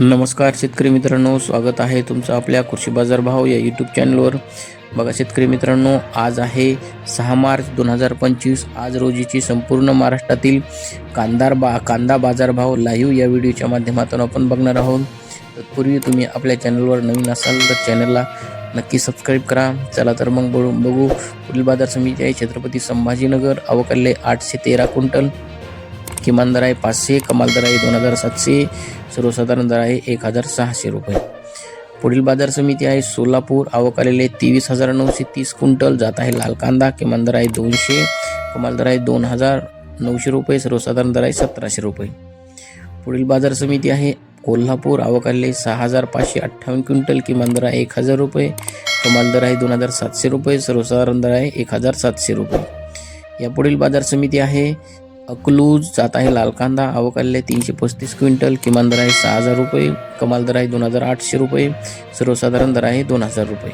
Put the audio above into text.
नमस्कार शेतकरी मित्रांनो स्वागत आहे तुमचं आपल्या कृषी बाजार भाव या यूट्यूब चॅनलवर बघा शेतकरी मित्रांनो आज आहे सहा मार्च दोन हजार पंचवीस. आज रोजीची संपूर्ण महाराष्ट्रातील कांदा बा कांदा बाजारभाव लाईव्ह या व्हिडिओच्या माध्यमातून आपण बघणार आहोत. तत्पूर्वी तुम्ही आपल्या चॅनलवर नवीन असाल तर चॅनलला नक्की सबस्क्राईब करा. चला तर मग बघू बघू. पुढील बाजार समिती आहे छत्रपती संभाजीनगर अवकाले आठशे तेरा क्विंटल. किमान दर आहे पाचशे कमाल दर आहे दोन हज़ार सातशे सर्वसाधारण दर आहे एक हज़ार सहाशे रुपये. पुढील बाज़ार समिती आहे सोलापूर. आवक आलेले तेवीस हज़ार नऊशे तीस क्विंटल. जात आहे लाल कांदा. किमान दर आहे दोनशे कमाल दर आहे दोन हज़ार नऊशे रुपये सर्वसाधारण दर आहे सतराशे रुपये. पुढील बाज़ार समिती आहे कोल्हापूर. आवक आलेले सहा हज़ार पाचशे अठ्ठावन्न क्विंटल. किमान दर आहे एक हज़ार रुपये कमाल दर आहे दोन हज़ार सातशे रुपये सर्वसाधारण दर आहे एक हज़ार सातशे रुपये. या पुढील बाज़ार समिती आहे अकलूज जात आहे लाल कांदा अवकालले तीनशे पस्तीस क्विंटल किमान दर आहे सहा हजार रुपये कमाल दर आहे दोन हजार आठशे रुपये सर्वसाधारण दर आहे दोन हजार रुपये.